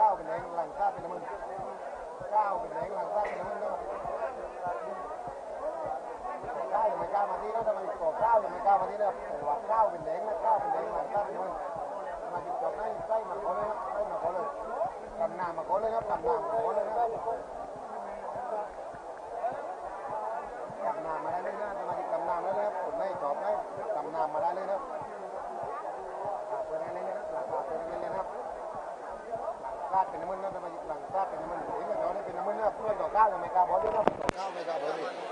ก้าวเป็นแรงหลังข้าเป็น้ำมันก้าวเป็นแรงหลังข้าเป็นน้ำมันก้าวยังไม่ก้าวมาที่แล้วทำไมก่อก้าวยังไม่ก้าวมาที่แล้วแต่ว่าก้าวเป็นแรงนะก้าวเป็นแรงหลังข้าเป็น้ำมันมาจุดจบได้ใกล้มาขอเลยครับใกล้มาขอเลยกำนามาขอเลยครับกำนามาขอเลยครับกำนามาได้เลยนะสมาชิกำนามาได้เลยครับผมไม่ตอบไม่กำนามาได้เลยครับฝากเพื่อเล่ครับฝากเพื่เล่ครับ ราดเป็นน้ำมันน่าจะมาหลังราดเป็นน้ำมันเห็นแต่ตอนนี้เป็นน้ำมันน่าเพื่อนต่อข้าวอเมริกาบอลด้วยนะต่อข้าวอเมริกาบลย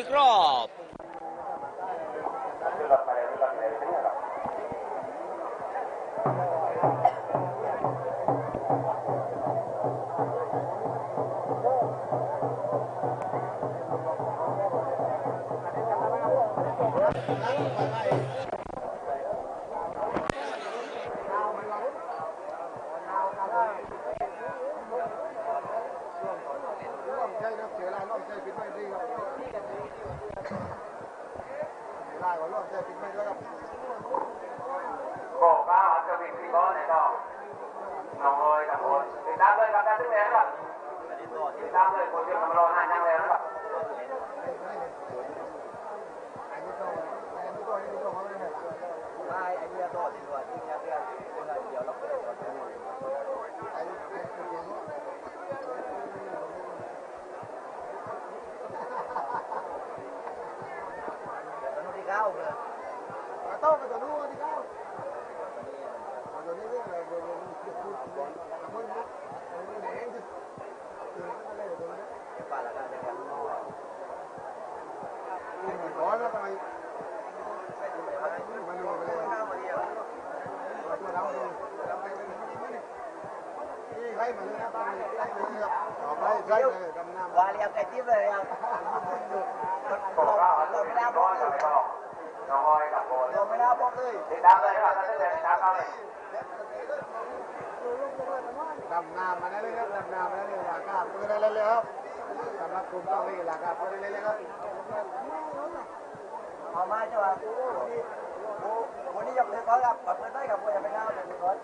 อีกรอบ Vale, aunque tiene ด้บอกเลยติดตามเลยครับท่านเดินติดตามเขาเลยดำน้ำมาได้เลยครับดำน้ำมาได้เลยราคาปืนได้เลยครับสำหรับกลุ่มต้องนี่ราคาปืนได้เลยครับเอามาจ้ะวันนี้ยกเลิกก่อนครับกับเพื่อนได้กับเพื่อนไม่ได้เลิกก่อน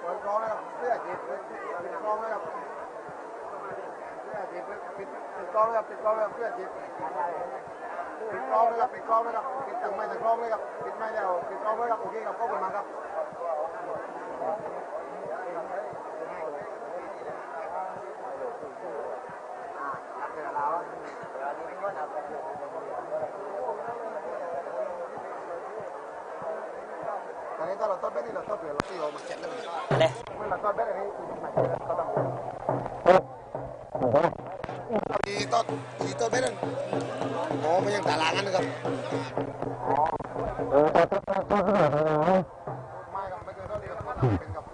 เปิดกล้องนะครับเสื้อจีบปิดกล้องนะค รับเสื้อจีบปิดปิดกล้องนะครับปิดกล้องนะครับเสื้อจีบปิดกล้องนะครับปิดกล้องนะครับปิดตั้งไม่ตั้งกล้องเลยครับปิดไม่แล้วปิดกล้องเลยครับโอเคครับขอบคุณมากครับอ่ารับเจอแล้วตอนนี้ถ้าเราต้นเบ็ดนี่เราต้นเปลี่ยนเราตีโอมาเก็ตเลยอะไรเมื่อเราต้นเบ็ดอันนี้ ตีต้นตีต้นเบ็ดนั่นโอ้ไม่ยังตาลางกันนะครับเออเออเออเออเออเออไม่ครับไม่เคยต้นเดียวต้นเป็นกับ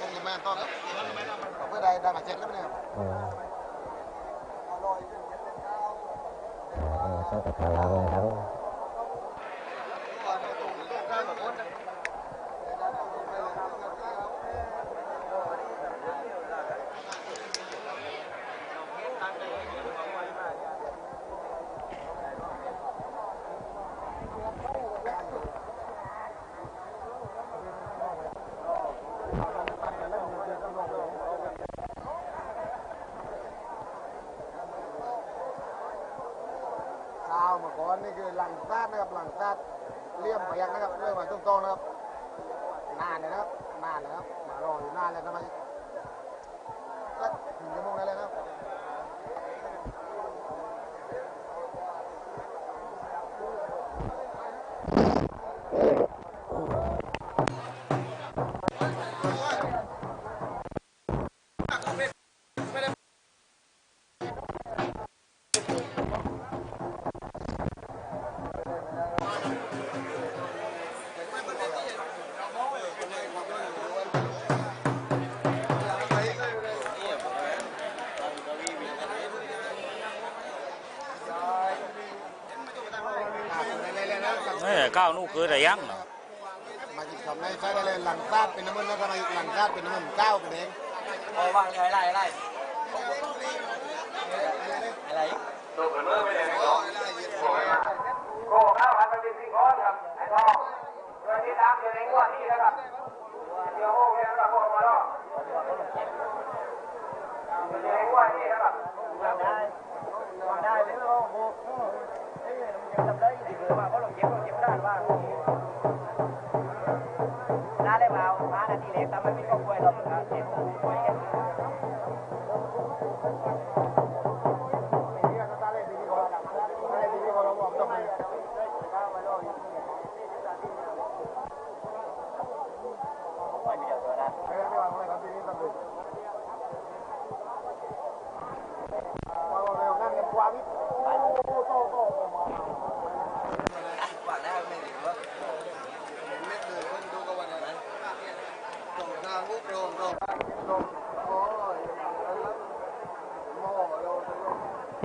ต้นกับแม่ต้นกับเพื่อได้ได้มาเจ็ดแล้วเนี่ยเออเออใช่แต่ขาลาเลยครับ ข้าวมาก่อนนี่คือหลังซาดนะครับหลังซาด เลี่ยมพยักนะครับเรื่องมาตรงๆนะครับนานเลยนะครับนานเลยครับมารออยู่นานแล้วทำไมสักหนึ่ง เฮ้ยก้าว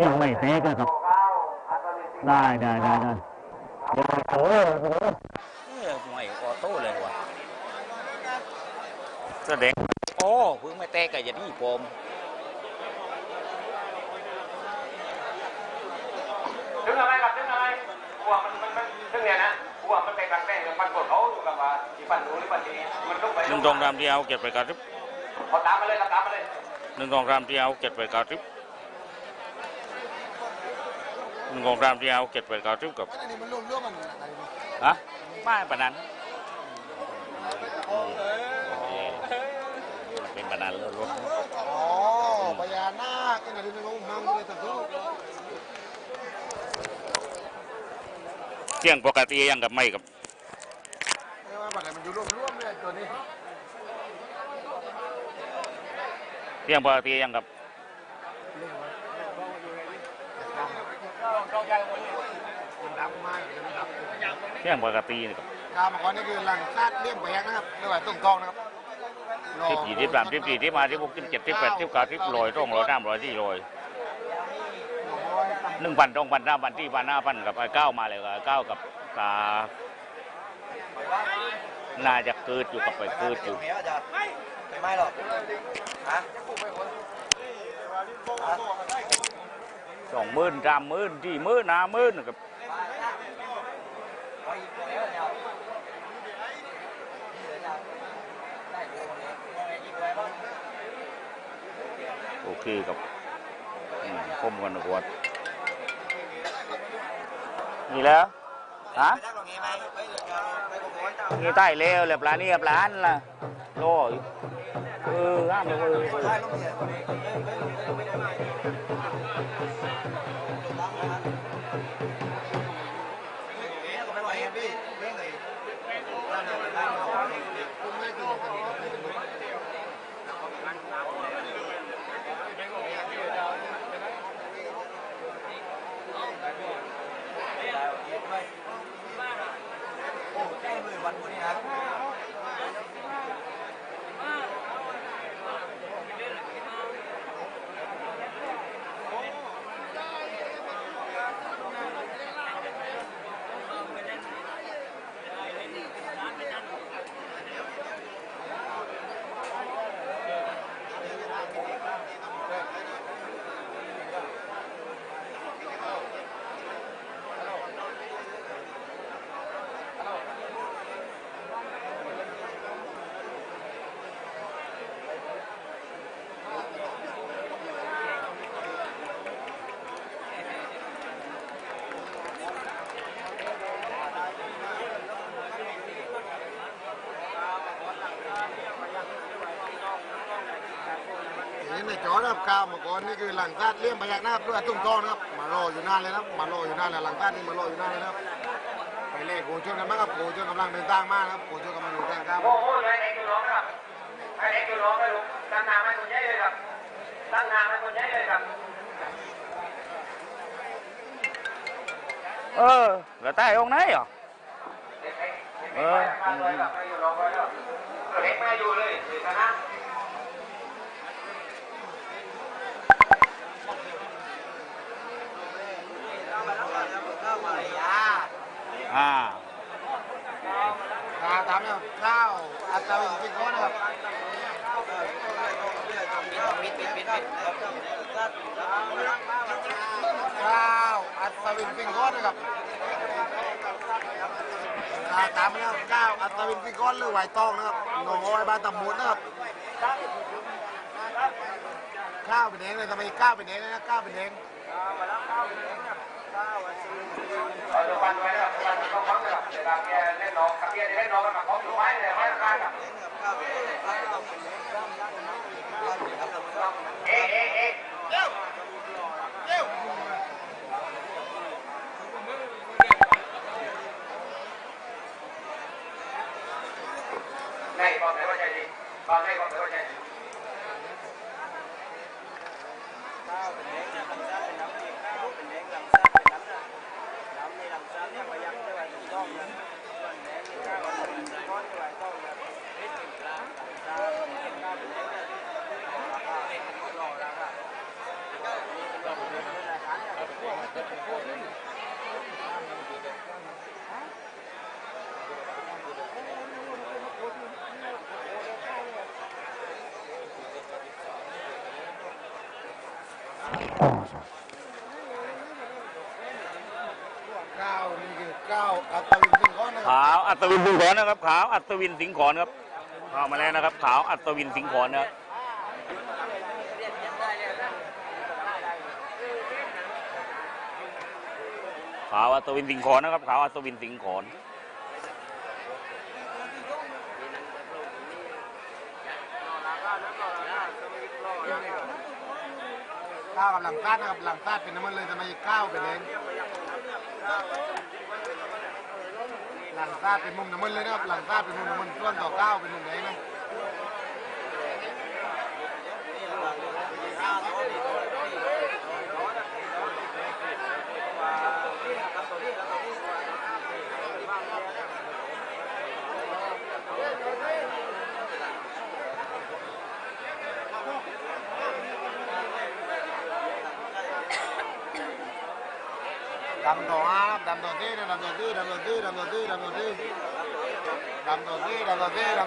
ยังไม่เซกครับข้าวอันเป็นสิ่งได้ได้ได้ได้เดี๋ยวโอ้โหเฮ้ยไม่ออโต้เลยว่ะแสดงโอ้เพิ่งไม่แตกกันอย่างนี้ผมถึงอะไรกับถึงอะไรหัวมันมันมันถึงเนี่ยนะหัวมันเป็นการแป้งมันกดเขาอยู่กับว่าที่ปั่นรู้หรือปั่นดีมันต้องไปหนึ่งกองรามเดียวเก็บไปกระติบเขาตามมาเลยตามมาเลยหนึ่งกองรามเดียวเก็บไปกระติบหนึ่ งกองรามเดียวเก็บไปกระติบกับอันนี้มันรวมรวมมันอะไรฮะไม่ปานนั้นเป็นปานนั้นเลยรถอ๋อพญานาคที่ไหนที่เรามังเลยทั้งทุกเที่ยงปกติยังกับไม่กับไม่ว่าบัตรมันอยู่รวมรวมเลยตัวนี้เที่ยงปกติยังกับ มันดับมากมันดับเที่ยงปกตินี่กับเกาวมาก่อนนี่คือหลังคาดเลี่ยมแหวกนะครับไม่ว่าตุ้งทองนะครับรอสิบยี่สิบสามสิบสี่สิบห้าสิบหกสิบเจ็ดสิบแปดสิบเก้าสิบร้อยสองร้อยสามร้อยสี่ร้อยหนึ่งพันสองพันสามพันสี่พันห้าพันกับไอ้เก้ามาเลยกับไอ้เก้ากับกาน่าจะเกิดอยู่กับไปเกิดอยู่ไม่หรอกฮะ สองหมื่นสามหมื่นสี่หมื่นห้าหมื่นกับโอเคกับอืมคมกันนะกวดนี่แล้วฮะได้ตรงนี้ไหมเฮ้ยเดี๋ยวไปกับผมเจ้านี่ใต้เลวเลยปลานี่ปลาอันล่ะโอ้ยเออห้ามเล ยเครับกาวมาก่อนนี่คือหลังคาดเลี่ยมแหวกหนะครับด้วยตุ้งทองนะครับมารออยู่นานเลยนะครับมารออยู่นานเลยหลังคาดนี่มารออยู่นานเลยนะครับไปเล่โกชนกันบ้างครับโกชนกำลังเดินทางมานะครับโกชนกำลังเดินทางครับโอ้โหเลยเด็กอยู่ร้องครับให้เด็กอยู่ร้องเลยลูกตั้งนาให้คนใหญ่เลยครับตั้งนาให้คนใหญ่เลยครับเออแล้วใต้องไหนอะเด็กๆเด็กไมาเอยู่ร้อไว้แล้วเด็กมาอยู่เลยเลยนะ อ่าอ่าตามเนี่ยข้าวอัตราเป็นจริงเขานะครับข้าวอัตราเป็นจริงเขานนะครับอ่าตามเนี่ยข้าวอัตราเป็นจริงเขาหรือไหวตองนะครับหนองอาไว้บ้านตำมุดนะครับข้าวเป็นเองเลยทำไมข้าวเป็นเองเลยนะข้าวเป็นเองเอาดูวันไว้นะครับวันนี้เขาพักเลยครับเดี๋ยวเราแกเล่นน้องกับเกียร์เล่นน้องกันมาเขาอยู่ไว้เลยไว้ข้างๆครับเอ๊ะเอ๊ะเอ๊ะใน บอกเลยว่าใจดีบอกเลยบอกเลยว่าใจดี ข้าวนี่คือข้าวอัตราเป็นจริงเขานะครับ ขาวอั ศวินสิงห์ขอนนะครับ ขาวอัศวินสิงห์ขอนครับเข้ามาแล้วนะครับ ขาวอัศวินสิงห์ขอนนะครับขาวอัศวินสิงห์ขอนนะครับขาวอัศวินสิงห์ขอนข้าวกับหลังคาดนะครับหลังคาดเป็นน้ำมันเลยทำไมข้าวเป็นเอง หลังซาเป็นมุมน้ำมันเลยนะครับหลังซาเป็นมุมน้ำมันต้วนต่อเก้าเป็นมุมไหนนะทำต่อำต่อที่ดำต่อที่ดำต่อที่ดำต่อที่ดำต่อที่ดำต่อที่ด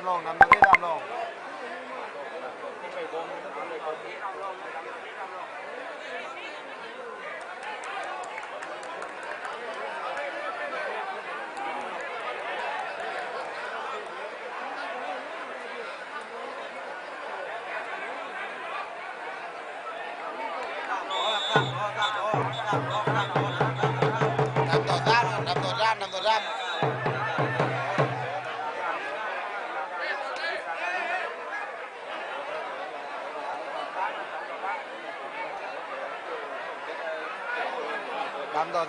ำลงด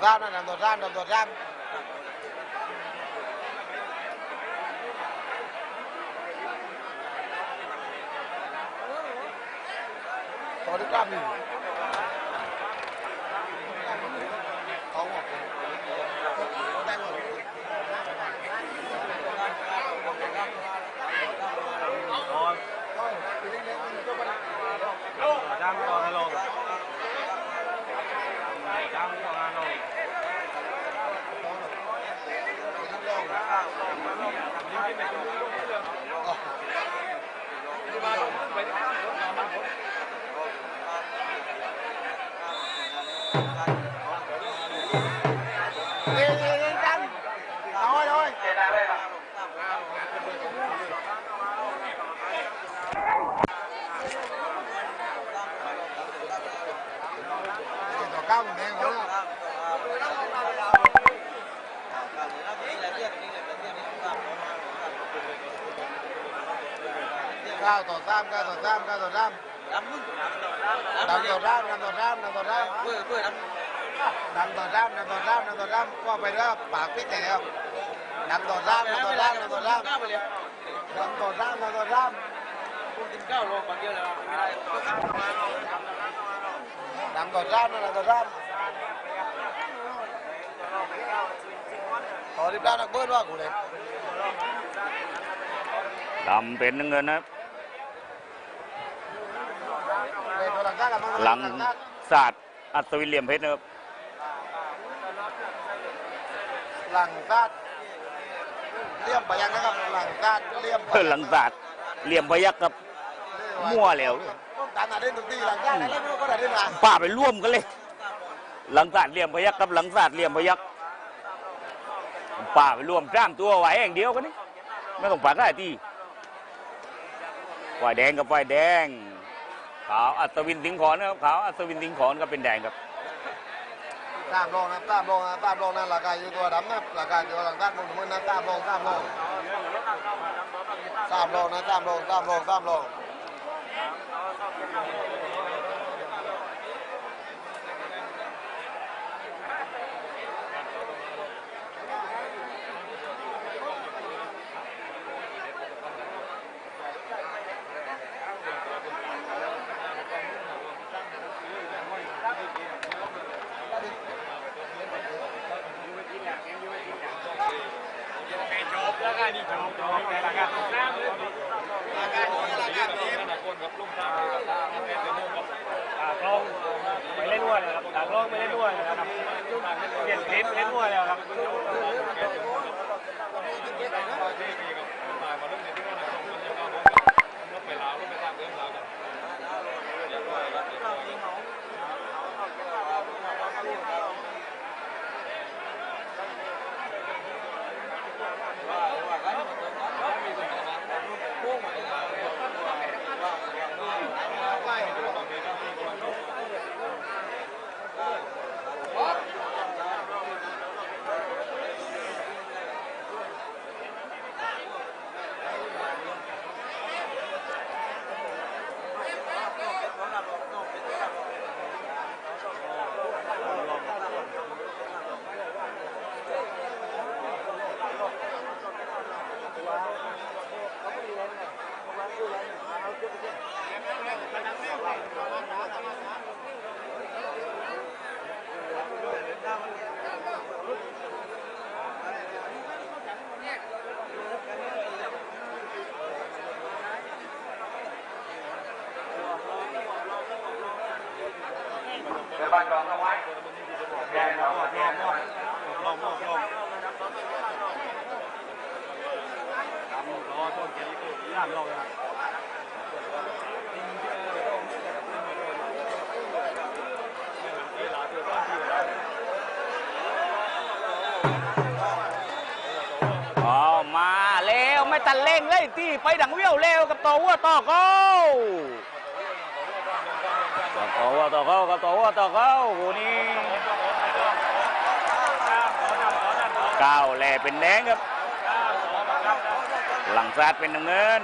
ram này làm đòn ram làm đòn ram có được ram าวต่อสามก้าวต่อสามก้าวต่อสามดำต่อสามดำต่อสามดำต่อสามดำต่อสามดำต่อสามดำต่อสามก็ไปแล้วปากพิษแต่แล้วดำต่อสามดำต่อสามดำต่อสามดำต่อสามดำต่อสามกินข้าวโลก่อนเดียวเลยไม่ได้ดำต่อสามนะดำต่อสามขอที่ด้านนักเบิร์ดว่ากูเลยดำเป็นน้ำเงินนะครับ เลยตัว หลังก้ากับมันหลังศาสตร์อัศวินเหลี่ยมเพชรนะครับหลังซาดเลี่ยมไปยังนะครับ หลังซาดเลี่ยมไปเพื่อหลังศาสตร์เหลี่ยมพยักครับมั่วแล้วต้องการอะไรดนตรีหลังซาดอะไรไม่รู้ก็ได้ด้วยนะป้าไปร่วมกันเลย หลังศาสตร์เหลี่ยมพยักกับหลังศาสตร์เหลี่ยมพยักป้าไปร่วมจ้ามตัวไหวอย่างเดียวกันนี่ไม่ต้องปาดได้ที่ฝ่ายแดงกับฝ่ายแดง ขาวอัศวินสิงห์ขอนนะครับขาวอัศวินสิงห์ขอนก็เป็นแดงครับตามลงนะตามลงนะตามลงนะราคาอยู่ตัวดำนะราคาอยู่หลังกาดมึงมึงนะตามลงตามลงตามลงนะตามลงตามลงตาม บาลกองเอาไว้แดงเอาแดงเอาลงลงลงรอต้นเขียวย่างนะมาแล้วไม่ตันเร่งเลยตีไปดังเวี้ยวเร็วกับตัววัวต่อเขา ต่อวัวต่อเข้ากับต่อวัวต่อเข้าโหนี่ก้าวแลเป็นแดงครับ หลังซาดเป็นน้ำเงิน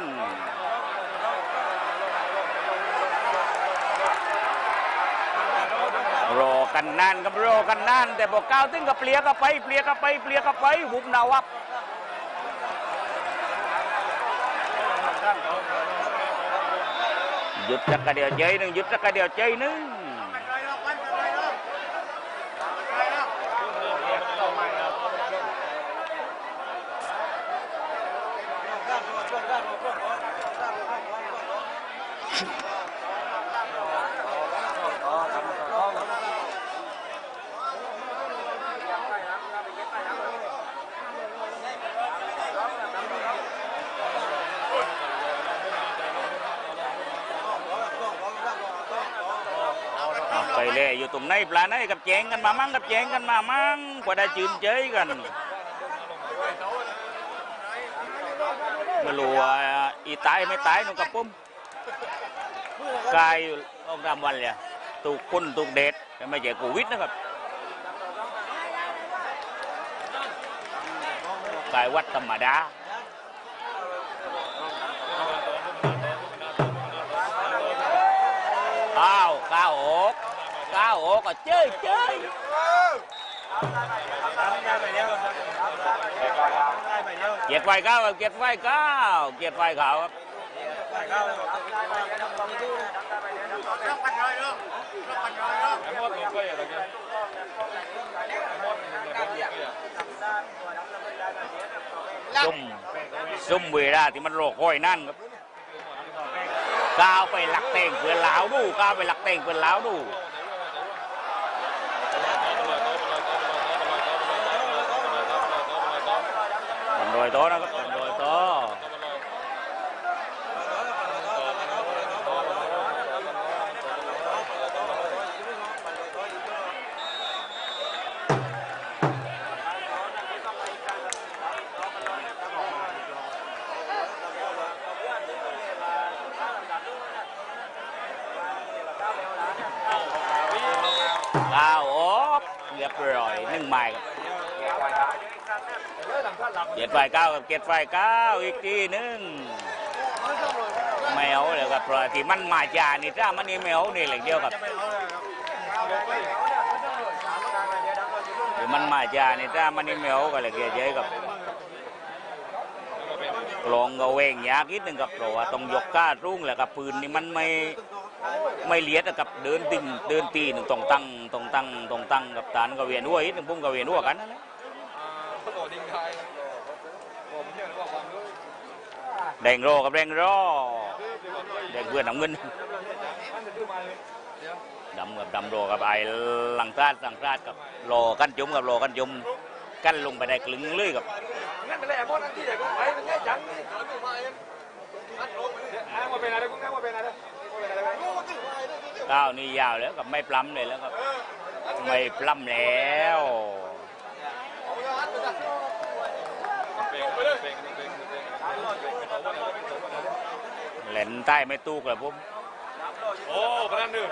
รอกันนานกับรอกันนานแต่บอกก้าวตึ้งกับเปลี่ยกับไปเปลี่ยกับไปเปลี่ยกับไปหุบนาวับ ยุดสักกระเดียวใจหนึ่งหยุดสักกระเดียวใจหนึ่งเอาไปเลยอยู่ตรงไหนปลาไหน กับแจงกันมามั่งกับแจงกันมามั่งกว่าได้จืนเจยกันไม่รู้ว่าอีตายไม่ตายนุ่งกับปุ้มกายออกดำวันเลยถูกคนถูกเด็ดไม่ใช่โควิดนะครับกายวัดธรรมดาก้าวก้าวอก ก้าวอกก็เจ้ยเจ้ยเกียรติไฟเก้าเกียรติไฟเก้าเกียรติไฟขาวครับซุ่มซุ่มเวลาที่มันโรคห้อยนั่นครับก้าวไปหลักเต่งเพื่อนลาวดูก้าวไปหลักเต่งเพื่อนลาวดู คนโเกียรติไฟก้าวอีกทีหนึ่งไม่เลยครับเพราะที่มันมาจานี่ถ้ามันนี่ไม่เอานี่เหล็กเดียวครับที่มันมาจานี่ถ้ามันนี่ไม่เอาก็เหล็กเดียวเฉยครับลองก็เวงยากนิดหนึ่งครับเพราะว่าต้องยกก้ารุ่งแหละครับปืนนี่มันไม่ไม่เลียดกับเดินติงเดินตีหนึ่งตรงตั้งตรงตั้งตรงตั้งกับตานก็เวียนหัวอีกหนึ่งพุ่งก็เวียนหัวกันนั่นแหละ แดงโรกับแดงโรแดงเพื่อนน้ำเงินดำกับดำโรกับไอ้หลังซาดหลังซาดกับโรกันจุ่มกับโรกันจุ่มกันลงไปได้คลึงเลยกับงั้นเป็นไอะมดอันที่ไหนก็ไปมันแค่จังนี่อ้างมาเป็นอะไรกูอ้างมาเป็นอะไรเป็นอะไรก้าวนี่ยาวแล้วกับไม่ปล้ำเลยแล้วครับไม่ปล้ำแล้ว เหลนใต้ไม่ตู้กเลยผมโอ้พนันหนึ่ง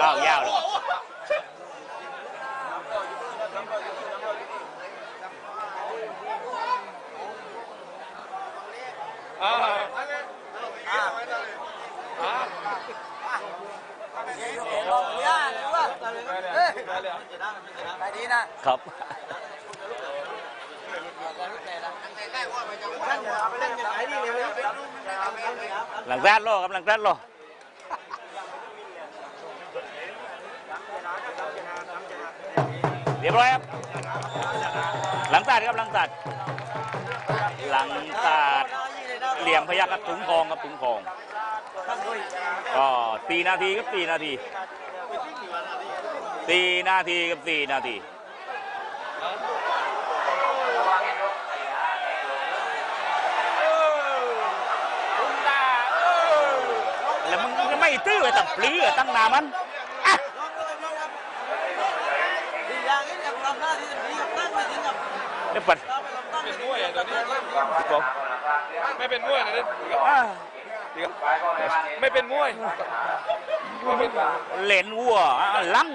ก้าวยาวเลยครับอ่าไปดีนะครับ หลังแรกโลครับหลังแรกโลเรียบร้อยครับ หลังตัดครับหลังตัดหลังตัดเหลี่ยมพยักกับถุงทองกับถุงทองก็ตีนาทีครับตีนาทีตีนาทีกับตีนาที ไม่ตื้อไว้ตั้งปลื้อตั้งหนามันอะดีอย่างนี้อย่างทำหน้าที่ดีกับตั้งไม่จริงกับเดี๋ยวปัดเป็นมวยอะตอนนี้ไม่เป็นมวยนะเนี่ยอะไม่เป็นมวยไม่เป็นมวยเหลนวัวอะลัง